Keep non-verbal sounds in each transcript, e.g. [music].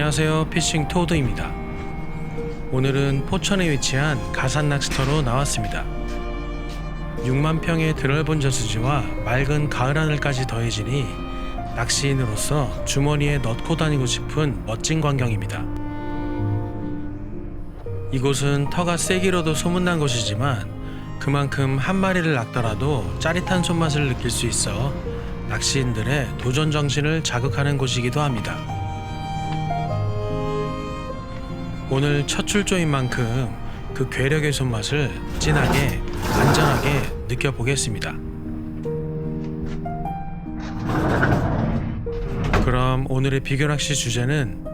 안녕하세요. 피싱 토드입니다. 오늘은 포천에 위치한 가산 낚시터로 나왔습니다. 6만 평의 드넓은 저수지와 맑은 가을 하늘까지 더해지니 낚시인으로서 주머니에 넣고 다니고 싶은 멋진 광경입니다. 이곳은 터가 세기로도 소문난 곳이지만 그만큼 한 마리를 낚더라도 짜릿한 손맛을 느낄 수 있어 낚시인들의 도전 정신을 자극하는 곳이기도 합니다. 오늘 첫 출조인 만큼 그 괴력의 손맛을 진하게 안전하게 느껴보겠습니다. 그럼 오늘의 비교 낚시 주제는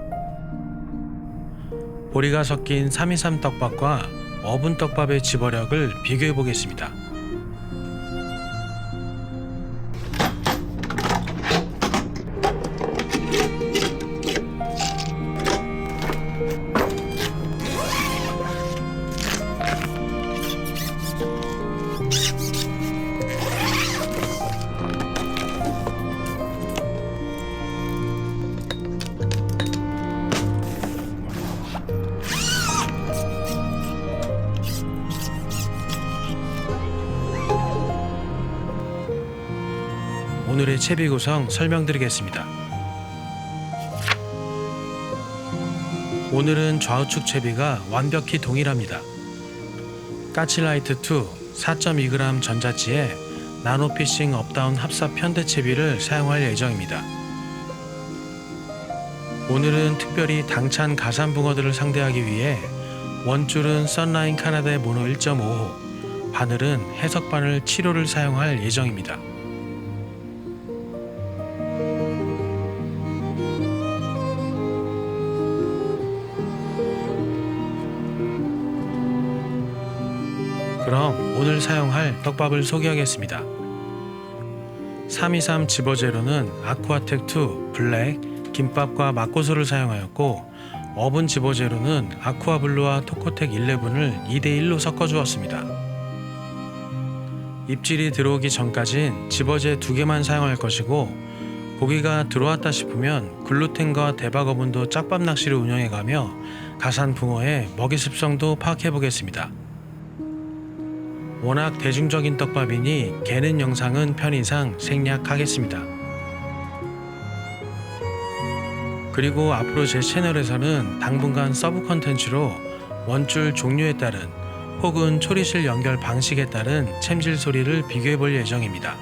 보리가 섞인 323 떡밥과 어분 떡밥의 집어력을 비교해 보겠습니다. 채비 구성 설명드리겠습니다. 오늘은 좌우측 채비가 완벽히 동일합니다. 까치라이트 2 4.2g 전자치에 나노피싱 업다운 합사 편대 채비를 사용할 예정입니다. 오늘은 특별히 당찬 가산 붕어들을 상대하기 위해 원줄은 썬라인 카나다의 모노 1.5호, 바늘은 해석 바늘 7호를 사용할 예정입니다. 오늘 사용할 떡밥을 소개하겠습니다. 323 집어제로는 아쿠아텍2 블랙, 김밥과 막고소를 사용하였고 어분 집어제로는 아쿠아블루와 토코텍 11을 2대1로 섞어주었습니다. 입질이 들어오기 전까진 집어제 두 개만 사용할 것이고 고기가 들어왔다 싶으면 글루텐과 대박 어분도 짝밥 낚시를 운영해가며 가산 붕어의 먹이 습성도 파악해 보겠습니다. 워낙 대중적인 떡밥이니 개는 영상은 편의상 생략하겠습니다. 그리고 앞으로 제 채널에서는 당분간 서브 컨텐츠로 원줄 종류에 따른 혹은 초리실 연결 방식에 따른 챔질 소리를 비교해 볼 예정입니다.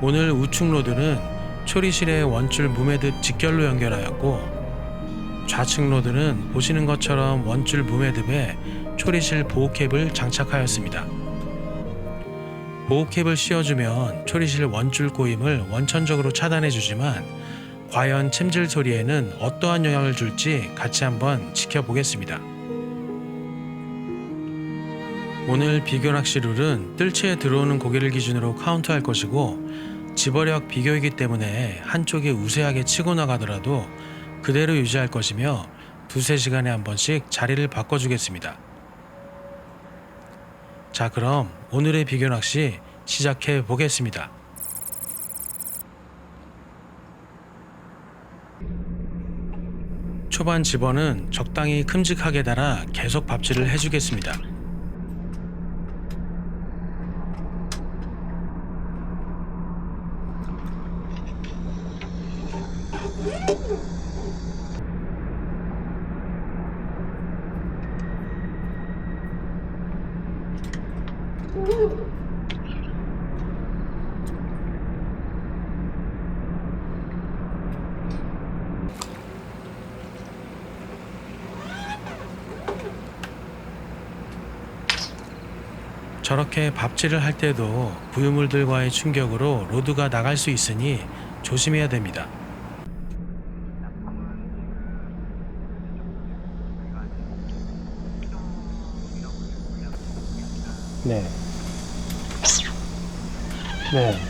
오늘 우측 로드는 초리실의 원줄 무매듭 직결로 연결하였고 좌측 로드는 보시는 것처럼 원줄 무매듭에 초리실 보호캡을 장착하였습니다. 보호캡을 씌워주면 초리실 원줄 꼬임을 원천적으로 차단해주지만 과연 챔질 소리에는 어떠한 영향을 줄지 같이 한번 지켜보겠습니다. 오늘 비교 낚시 룰은 뜰채에 들어오는 고기를 기준으로 카운트할 것이고 집어력 비교이기 때문에 한쪽이 우세하게 치고 나가더라도 그대로 유지할 것이며 두세 시간에 한 번씩 자리를 바꿔주겠습니다. 자, 그럼 오늘의 비교 낚시 시작해 보겠습니다. 초반 집어는 적당히 큼직하게 달아 계속 밥질을 해주겠습니다. 저렇게 밥질을 할 때도 부유물들과의 충격으로 로드가 나갈 수 있으니 조심해야 됩니다. 네. 네.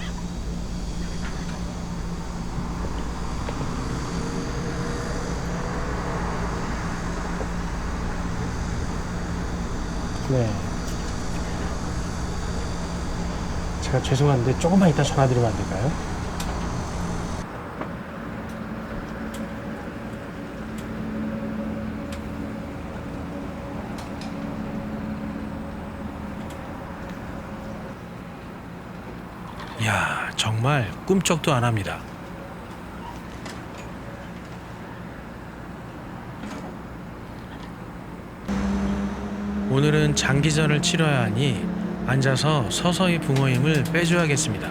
네. 제가 죄송한데 조금만 이따 전화드리면 안 될까요? 야, 정말 꿈쩍도 안 합니다. 오늘은 장기전을 치러야 하니 앉아서 서서히 붕어 힘을 빼줘야겠습니다.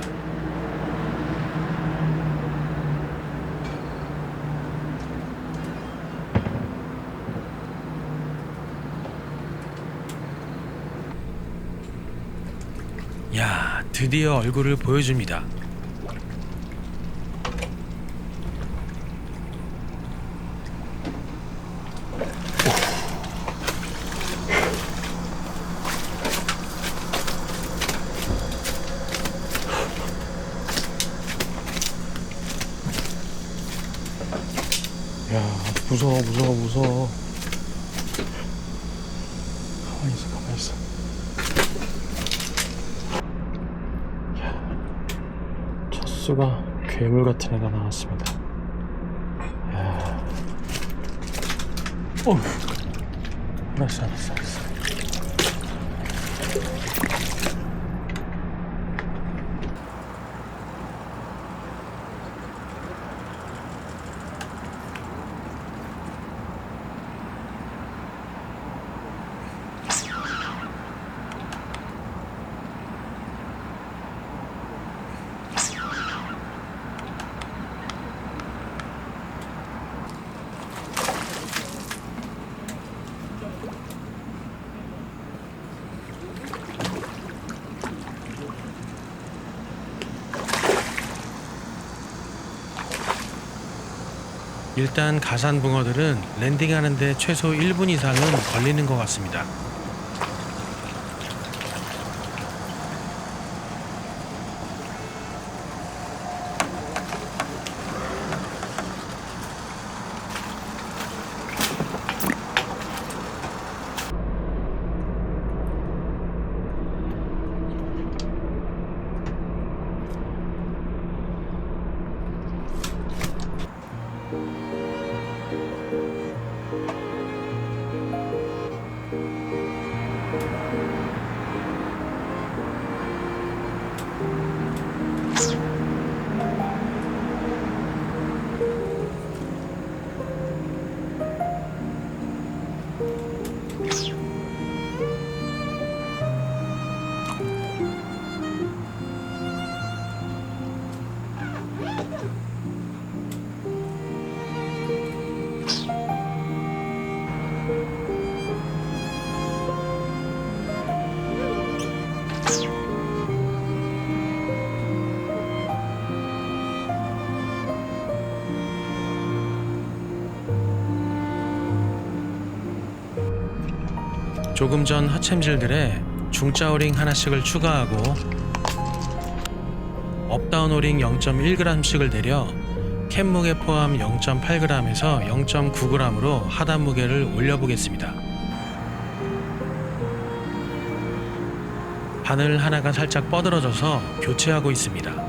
야, 드디어 얼굴을 보여줍니다. 야, 무서워, 무서워, 무서워. 가만히 있어, 가만히 있어. 첫 수가 괴물 같은 애가 나왔습니다. 야. 어. 알았어, 알았어, 알았어. 일단 가산 붕어들은 랜딩하는데 최소 1분 이상은 걸리는 것 같습니다. 조금 전 하챔질들에 중짜 오링 하나씩을 추가하고 업다운 오링 0.1g씩을 내려 캔 무게 포함 0.8g에서 0.9g으로 하단 무게를 올려보겠습니다. 바늘 하나가 살짝 뻗어져서 교체하고 있습니다.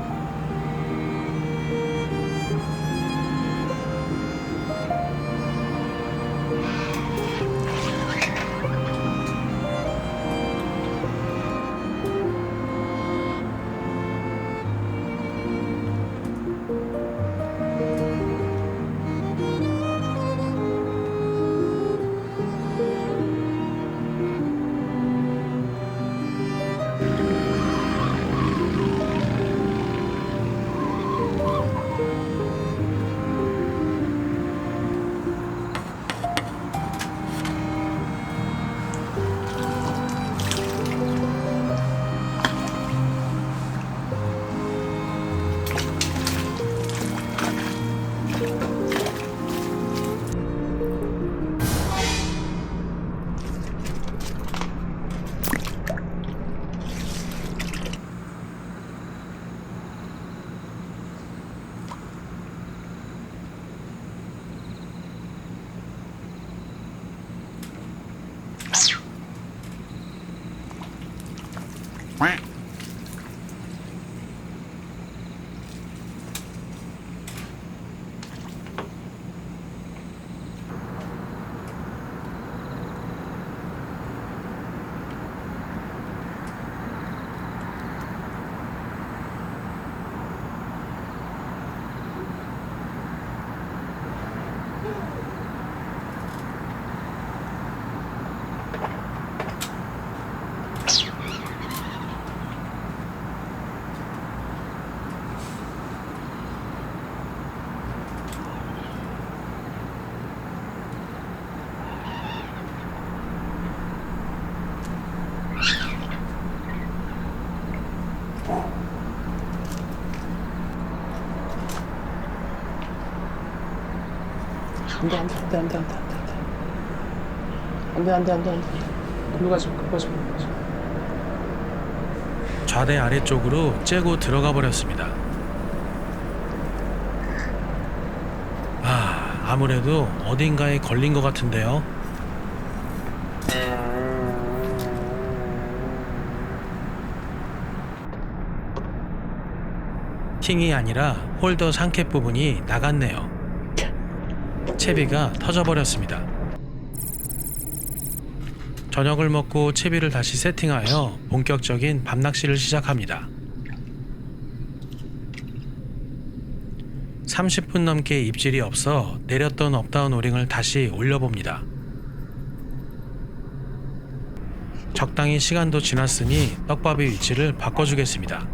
안돼 안돼 안돼 안돼 안돼 안돼 안돼 안돼 안돼 글로 가지 마 글로 가지 마 글로 가지 마 좌대 아래쪽으로 째고 들어가 버렸습니다. 아, 아무래도 어딘가에 걸린 것 같은데요. 팅이 아니라 홀더 상켓 부분이 나갔네요. 채비가 터져버렸습니다. 저녁을 먹고 채비를 다시 세팅하여 본격적인 밤낚시를 시작합니다. 30분 넘게 입질이 없어 내렸던 업다운 오링을 다시 올려봅니다. 적당히 시간도 지났으니 떡밥의 위치를 바꿔주겠습니다.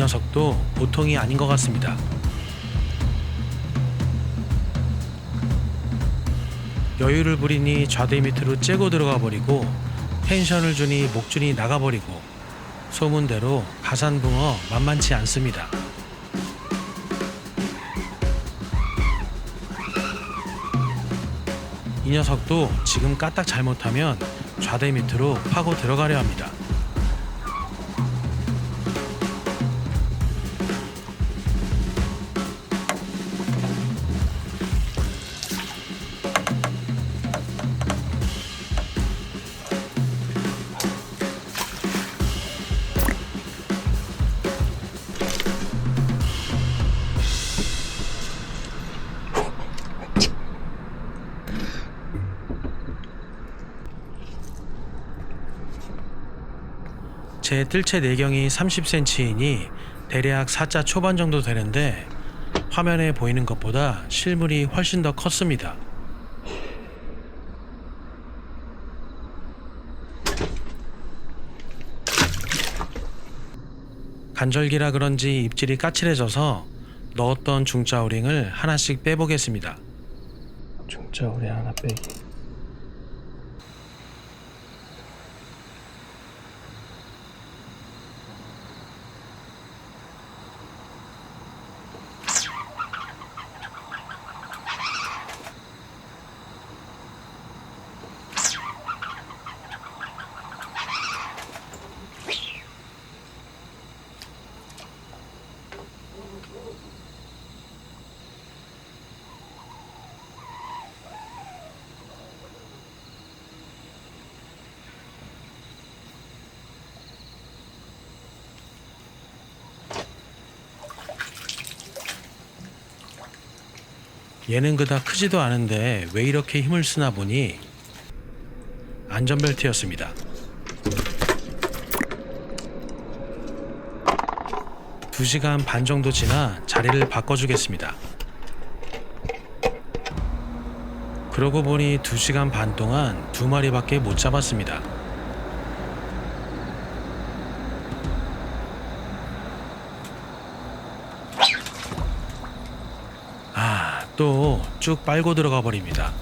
녀석도 보통이 아닌 것 같습니다. 여유를 부리니 좌대 밑으로 째고 들어가 버리고 텐션을 주니 목줄이 나가 버리고 소문대로 가산붕어 만만치 않습니다. 이 녀석도 지금 까딱 잘못하면 좌대 밑으로 파고 들어가려 합니다. 제 뜰채 내경이 30cm이니 대략 4자 초반 정도 되는데 화면에 보이는 것보다 실물이 훨씬 더 컸습니다. 간절기라 그런지 입질이 까칠해져서 넣었던 중자 오링을 하나씩 빼보겠습니다. 중짜 우리 하나 빼기 얘는 그닥 크지도 않은데 왜 이렇게 힘을 쓰나 보니 안전벨트였습니다. 두 시간 반 정도 지나 자리를 바꿔주겠습니다. 그러고 보니 두 시간 반 동안 두 마리밖에 못 잡았습니다. 아, 또 쭉 빨고 들어가 버립니다.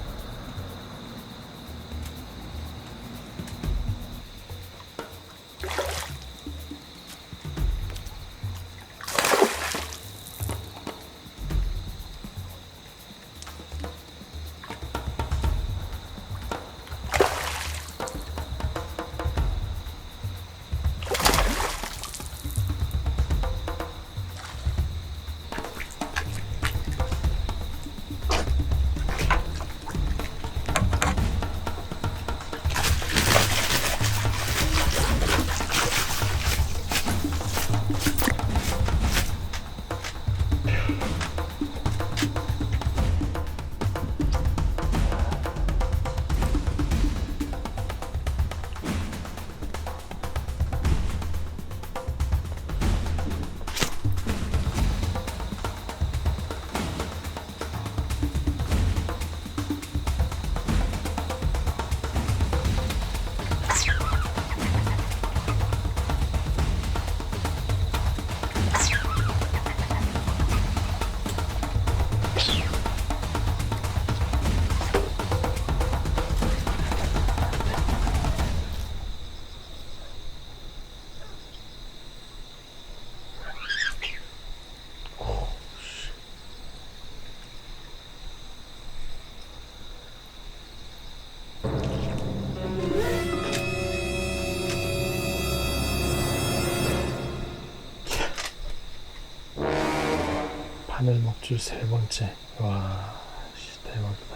세 번째. 와, 씨, 대박이다.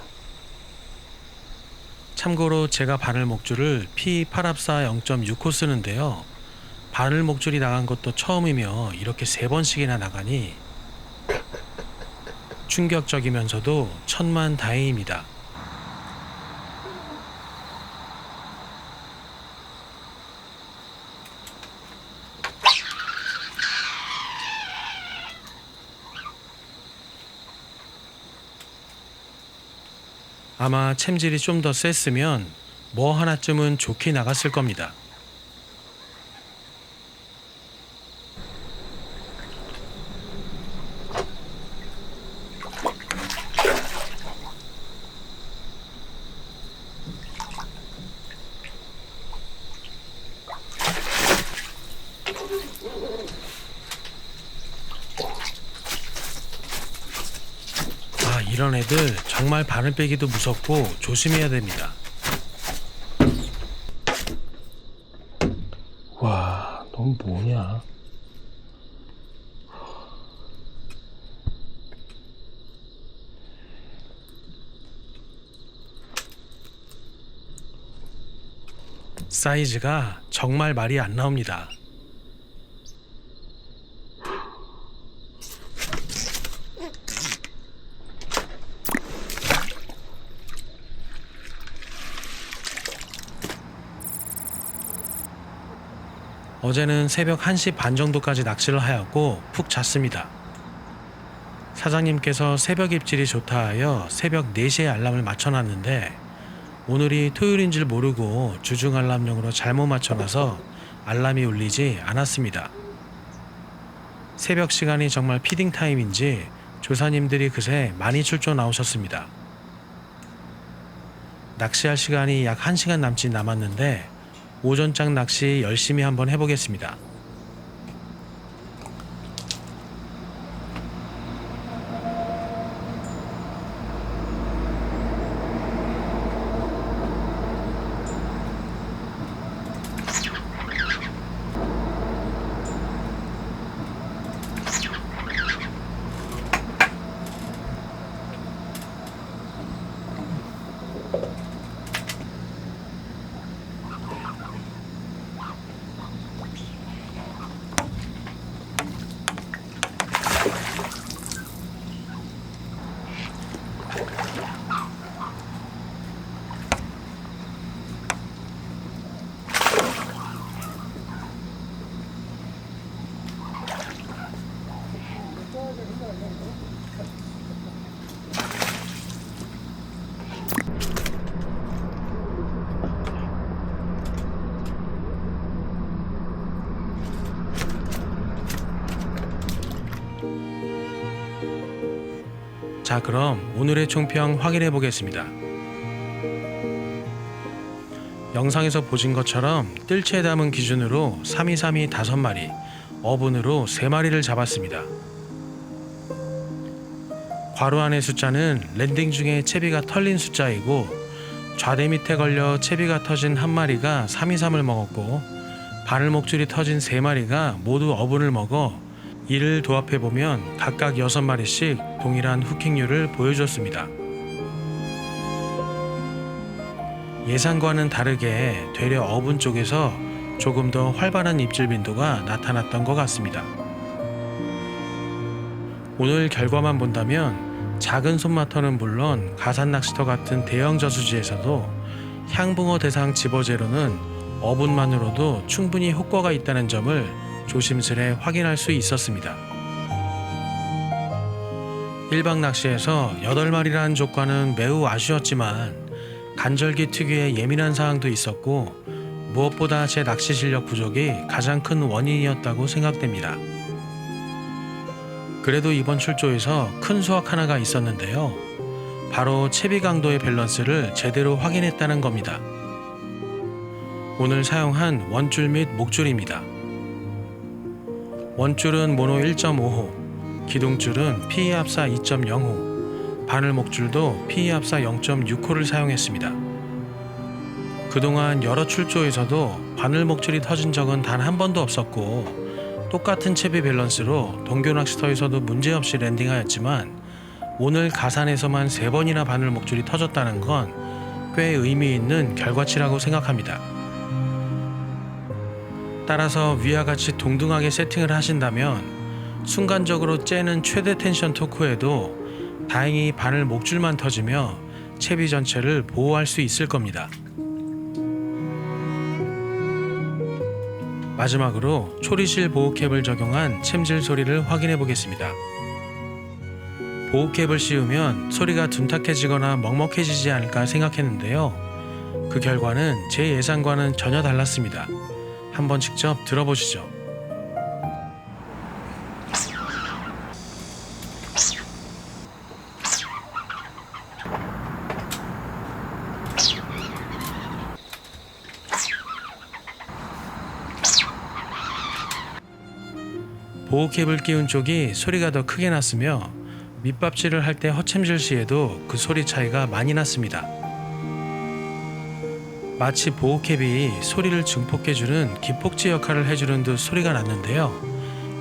참고로 제가 바늘 목줄을 P8합사 0.6호 쓰는데요. 바늘 목줄이 나간 것도 처음이며 이렇게 세 번씩이나 나가니 [laughs] 충격적이면서도 천만 다행입니다. 아마 챔질이 좀 더 셌으면 뭐 하나쯤은 좋게 나갔을 겁니다. 아, 이런 애들 정말 바늘 빼기도 무섭고 조심해야 됩니다. 와, 넌 뭐냐? 사이즈가 정말 말이 안 나옵니다. 어제는 새벽 1시 반 정도까지 낚시를 하였고 푹 잤습니다. 사장님께서 새벽 입질이 좋다 하여 새벽 4시에 알람을 맞춰놨는데 오늘이 토요일인 줄 모르고 주중 알람용으로 잘못 맞춰놔서 알람이 울리지 않았습니다. 새벽 시간이 정말 피딩 타임인지 조사님들이 그새 많이 출조 나오셨습니다. 낚시할 시간이 약 1시간 남짓 남았는데 오전장 낚시 열심히 한번 해보겠습니다. 자, 그럼 오늘의 총평 확인해 보겠습니다. 영상에서 보신 것처럼 뜰채 담은 기준으로 3232 5마리, 어분으로 3마리를 잡았습니다. 괄호 안의 숫자는 랜딩 중에 채비가 털린 숫자이고 좌대 밑에 걸려 채비가 터진 한 마리가 323을 먹었고 바늘 목줄이 터진 세 마리가 모두 어분을 먹어 이를 도합해 보면 각각 6마리씩 동일한 후킹률을 보여줬습니다. 예상과는 다르게 되려 어분 쪽에서 조금 더 활발한 입질 빈도가 나타났던 것 같습니다. 오늘 결과만 본다면 작은 손마터는 물론 가산 낚시터 같은 대형 저수지에서도 향붕어 대상 집어제로는 어분만으로도 충분히 효과가 있다는 점을 조심스레 확인할 수 있었습니다. 1박 낚시에서 8마리라는 조과는 매우 아쉬웠지만 간절기 특유의 예민한 사항도 있었고 무엇보다 제 낚시 실력 부족이 가장 큰 원인이었다고 생각됩니다. 그래도 이번 출조에서 큰 수확 하나가 있었는데요. 바로 채비 강도의 밸런스를 제대로 확인했다는 겁니다. 오늘 사용한 원줄 및 목줄입니다. 원줄은 모노 1.5호, 기둥줄은 PE합사 2.0호, 바늘 목줄도 PE합사 0.6호를 사용했습니다. 그동안 여러 출조에서도 바늘 목줄이 터진 적은 단 한 번도 없었고 똑같은 채비 밸런스로 동교 낚시터에서도 문제없이 랜딩하였지만 오늘 가산에서만 세 번이나 바늘 목줄이 터졌다는 건 꽤 의미 있는 결과치라고 생각합니다. 따라서 위와 같이 동등하게 세팅을 하신다면 순간적으로 째는 최대 텐션 토크에도 다행히 바늘 목줄만 터지며 채비 전체를 보호할 수 있을 겁니다. 마지막으로 초리실 보호캡을 적용한 챔질 소리를 확인해 보겠습니다. 보호캡을 씌우면 소리가 둔탁해지거나 먹먹해지지 않을까 생각했는데요. 그 결과는 제 예상과는 전혀 달랐습니다. 한번 직접 들어보시죠. 보호캡을 끼운 쪽이 소리가 더 크게 났으며 밑밥질을 할 때 허챔질 시에도 그 소리 차이가 많이 났습니다. 마치 보호캡이 소리를 증폭해주는 기폭제 역할을 해주는 듯 소리가 났는데요.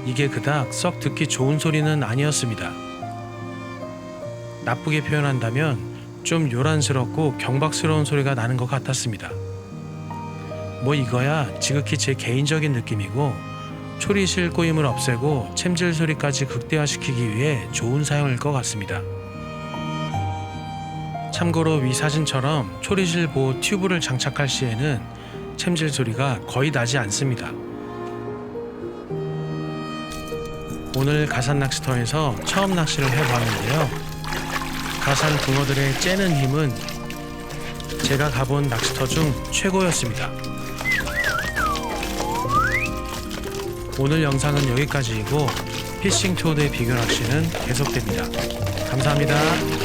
이게 그닥 썩 듣기 좋은 소리는 아니었습니다. 나쁘게 표현한다면 좀 요란스럽고 경박스러운 소리가 나는 것 같았습니다. 뭐 이거야 지극히 제 개인적인 느낌이고 초리실 꼬임을 없애고 챔질 소리까지 극대화시키기 위해 좋은 사용일 것 같습니다. 참고로 위 사진처럼 초리실 보호 튜브를 장착할 시에는 챔질 소리가 거의 나지 않습니다. 오늘 가산 낚시터에서 처음 낚시를 해봤는데요. 가산 붕어들의 째는 힘은 제가 가본 낚시터 중 최고였습니다. 오늘 영상은 여기까지이고 피싱 투어의 비교 낚시는 계속됩니다. 감사합니다.